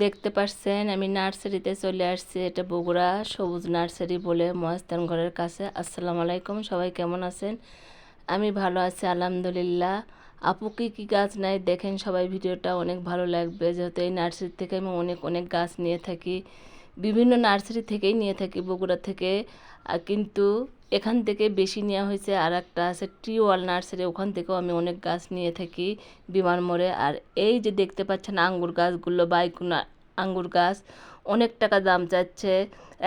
দেখতে পাচ্ছেন আমি নার্সারিতে চলে আসছি, এটা বগুড়া সবুজ নার্সারি বলে মহাস্থান ঘরের কাছে। আসসালামু আলাইকুম, সবাই কেমন আছেন? আমি ভালো আছি, আলহামদুলিল্লাহ। আপু, কী কী গাছ নাই? দেখেন সবাই ভিডিওটা, অনেক ভালো লাগবে। যেহেতু এই নার্সারি থেকে আমি অনেক অনেক গাছ নিয়ে থাকি। বিভিন্ন নার্সারি থেকেই নিয়ে থাকি বগুড়া থেকে। কিন্তু এখান থেকে বেশি নেওয়া হয়েছে আর একটা আছে ট্রি ওয়াল নার্সারি, ওখান থেকেও আমি অনেক গাছ নিয়ে থাকি বিমান মোড়ে। আর এই যে দেখতে পাচ্ছেন আঙ্গুর গাছগুলো, বাইকুনা আঙ্গুর গাছ, অনেক টাকা দাম চাচ্ছে,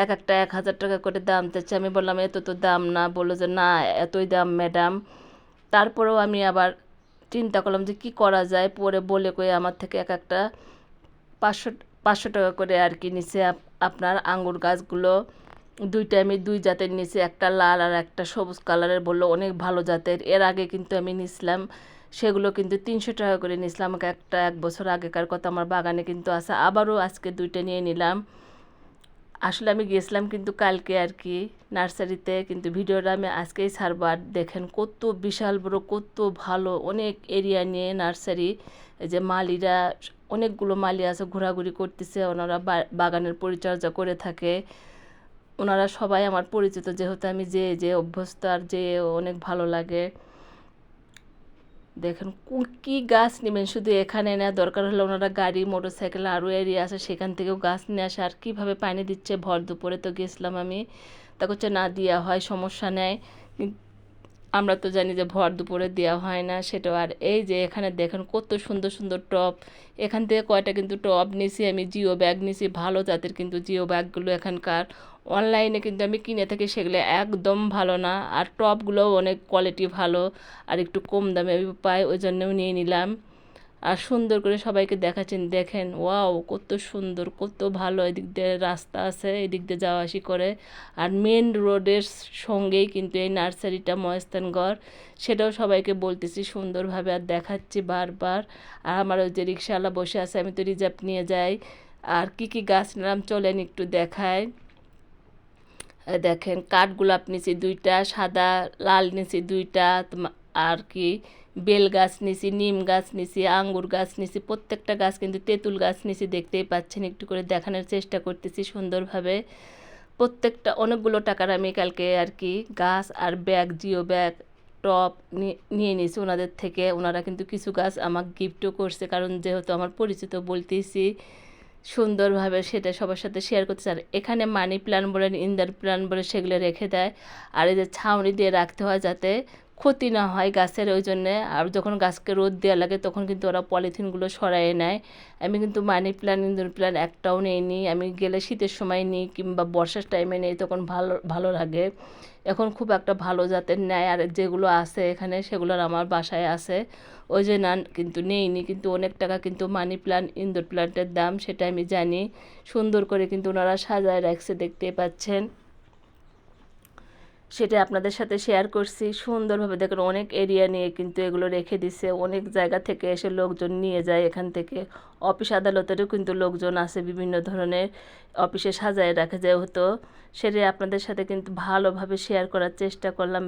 এক একটা এক হাজার টাকা করে দাম চাচ্ছে। আমি বললাম, এত তো দাম না। বলল যে, না, এতই দাম, ম্যাডাম। তারপরেও আমি আবার চিন্তা করলাম যে, কি করা যায়? পরে বলে কয়ে আমার থেকে এক একটা পাঁচশো পাঁচশো টাকা করে আর কি নিচে আপনার আঙ্গুর গাছগুলো। দুইটা আমি দুই জাতের নিচে একটা লাল আর একটা সবুজ কালারের বলল অনেক ভালো জাতের। এর আগে কিন্তু আমি নিছিলাম, সেগুলো কিন্তু তিনশো টাকা করে নিছিলাম। আমাকে একটা এক বছর আগেকার কথা আমার বাগানে কিন্তু আছে, আবারও আজকে দুইটা নিয়ে নিলাম। আসলে আমি গেছিলাম কিন্তু কালকে আর কি, নার্সারিতে, কিন্তু ভিডিওটা আমি আজকেই ছাড়বো। আর দেখেন কত বিশাল বড়, কত ভালো, অনেক এরিয়া নিয়ে নার্সারি। যে মালিরা, অনেকগুলো মালি আছে, ঘোরাঘুরি করতেছে, ওনারা বাগানের পরিচর্যা করে থাকে। ওনারা সবাই আমার পরিচিত, যেহেতু আমি যে যে অভ্যস্ত আর যে অনেক ভালো লাগে। দেখেন কি গাছ নেবেন? শুধু এখানে না দরকার হলে ওনারা গাড়ি মোটর সাইকেল আরও এরিয়া আসে সেখান থেকেও গাছ নিয়ে আসে। আর কীভাবে পানি দিচ্ছে? ভর দুপুরে তো গেছিলাম আমি। তা করছে না, দেওয়া হয়, সমস্যা নেয় আমরা তো জানি যে ভর দুপুরে দেওয়া হয় না সেটা আর এই যে এখানে দেখেন কত সুন্দর সুন্দর টপ এখান থেকে কয়টা কিন্তু টপ নিছি আমি, জিও ব্যাগ নিছি, ভালো জাতের কিন্তু জিও ব্যাগগুলো এখানকার। অনলাইনে কিন্তু আমি কিনে থাকি সেগুলো একদম ভালো না, আর টপগুলোও অনেক কোয়ালিটি ভালো, আর একটু কম দামে আমি পাই, ওই জন্যও নিয়ে নিলাম। আর সুন্দর করে সবাইকে দেখাচ্ছেন, দেখেন, ওয়াও, কত সুন্দর, কত ভালো এদিক দিয়ে রাস্তা আছে, এদিক দিয়ে যাওয়া আসি করে। আর মেন রোডের সঙ্গেই কিন্তু এই নার্সারিটা ময়স্তানগড় সেটাও সবাইকে বলতেছি সুন্দরভাবে আর দেখাচ্ছি বারবার। আর আমার ওই যে রিক্সাওয়ালা বসে আছে, আমি তো রিজার্ভ নিয়ে যাই। আর কি কি গাছ নিলাম চলেন একটু দেখায় দেখেন, কাঠগোলাপ নিচে দুইটা, সাদা, লাল নিচে দুইটা আর কি বেল গাছ নিছি, নিম গাছ নিছি, আঙ্গুর গাছ নিছি, প্রত্যেকটা গাছ কিন্তু তেঁতুল গাছ নিছি, দেখতেই পাচ্ছেন, একটু করে দেখানোর চেষ্টা করতেছি সুন্দরভাবে। প্রত্যেকটা, অনেকগুলো টাকার আমি কালকে আর কি গাছ আর ব্যাগ, জিও ব্যাগ, টপ নিয়ে নিয়েছি ওনাদের থেকে। ওনারা কিন্তু কিছু গাছ আমাকে গিফটও করছে, কারণ যেহেতু আমার পরিচিত বলতেছি, সুন্দরভাবে সেটা সবার সাথে শেয়ার করতে চান এখানে মানি প্ল্যান বলেন, ইন্দার প্ল্যান বলে সেগুলো রেখে দেয়। আর এই যে ছাউনি দিয়ে রাখতে হয় যাতে ক্ষতি না হয় গাছের ওই জন্যে আর যখন গাছকে রোদ দেওয়া লাগে, তখন কিন্তু ওরা পলিথিনগুলো সরাই নেয়। আমি কিন্তু মানি প্ল্যান ইন্দুর প্ল্যান একটাও নিইনি। আমি গেলে শীতের সময় নিই কিংবা বর্ষার টাইমে নেই, তখন ভালো ভালো লাগে। এখন খুব একটা ভালো জাতের নেয়, আর যেগুলো আছে এখানে সেগুলোর আমার বাসায় আছে। ওই যে না কিন্তু নেইনি, কিন্তু অনেক টাকা কিন্তু মানি প্ল্যান্ট ইন্দোর প্ল্যান্টের দাম, সেটা আমি জানি। সুন্দর করে কিন্তু ওনারা সাজায় রাখছে দেখতে পাচ্ছেন। সেটা আপনাদের সাথে শেয়ার করছি। সুন্দরভাবে দেখুন, অনেক এরিয়া নিয়ে কিন্তু এগুলো রেখে দিছে। অনেক জায়গা থেকে এসে লোকজন নিয়ে যায় এখান থেকে। অফিস আদালতেরও কিন্তু লোকজন আছে, বিভিন্ন ধরনের অফিসে সাজায় রাখা যায় হতো সেটা আপনাদের সাথে কিন্তু ভালোভাবে শেয়ার করার চেষ্টা করলাম।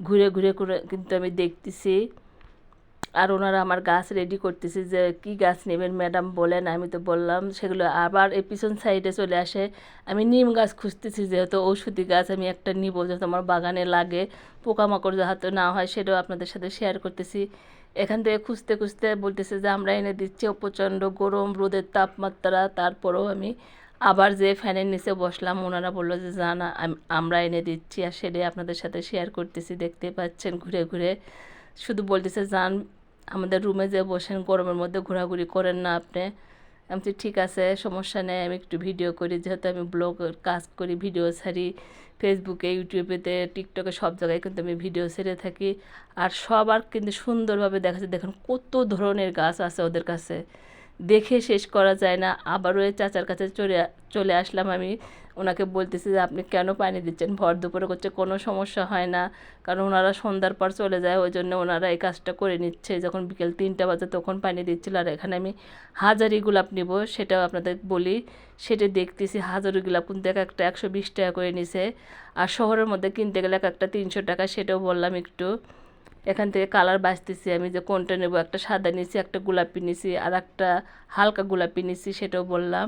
ঘুরে ঘুরে করে কিন্তু আমি দেখতেছি। আর ওনারা আমার গাছ রেডি করতেছে যে, কি গাছ নেবেন ম্যাডাম বলেন, আমি তো বললাম, সেগুলো আবার এই পিছন সাইডে চলে আসে। আমি নিম গাছ খুঁজতেছি যেহেতু ঔষধি গাছ, আমি একটা নিব যেহেতু আমার বাগানে লাগে। পোকামাকড় যাহাতে না হয় সেটাও আপনাদের সাথে শেয়ার করতেছি। এখান থেকে খুঁজতে খুঁজতে বলতেছে যে, আমরা এনে দিচ্ছি প্রচণ্ড গরম, রোদের তাপমাত্রা। তারপরেও আমি আবার যে ফ্যানের নিচে বসলাম, ওনারা বলল যে, জানা আমরা এনে দিচ্ছি। আর সেটাই আপনাদের সাথে শেয়ার করতেছি, দেখতে পাচ্ছেন ঘুরে ঘুরে। শুধু বলতেছে যান আমাদের রুমে যে বসেন, গরমের মধ্যে ঘোরাঘুরি করেন না আপনি। আমি ঠিক আছে, সমস্যা নেই, আমি একটু ভিডিও করি। যেহেতু আমি ব্লগ কাজ করি ভিডিও ছাড়ি ফেসবুকে ইউটিউবেতে টিকটকে সব জায়গায় কিন্তু আমি ভিডিও ছেড়ে থাকি। আর সবার কিন্তু সুন্দরভাবে দেখা যায়, দেখুন কত ধরনের গাছ আছে ওদের কাছে। দেখে শেষ করা যায় না। আবারও চাচার কাছে চলে চলে আসলাম আমি। ওনাকে বলতেছি যে, আপনি কেন পানি দিচ্ছেন? ভর দুপুরে করছে, কোনো সমস্যা হয় না। কারণ ওনারা সন্ধ্যার পর চলে যায়, ওই জন্য ওনারা এই কাজটা করে নিচ্ছে। যখন বিকেল তিনটা বাজে তখন পানি দিচ্ছিল। আর এখানে আমি হাজারি গোলাপ নিব, সেটাও আপনাদের বলি। সেটা দেখতেছি, হাজারি গোলাপ কিন্তু এক একটা একশো বিশ টাকা করে নিছে। আর শহরের মধ্যে কিনতে গেলে এক একটা তিনশো টাকা, সেটাও বললাম একটু। এখান থেকে কালার বাছতেছি আমি, যে কোনটা নেব? একটা সাদা নিছি, একটা গোলাপি নিছি, আর একটা হালকা গোলাপি নিছি, সেটাও বললাম।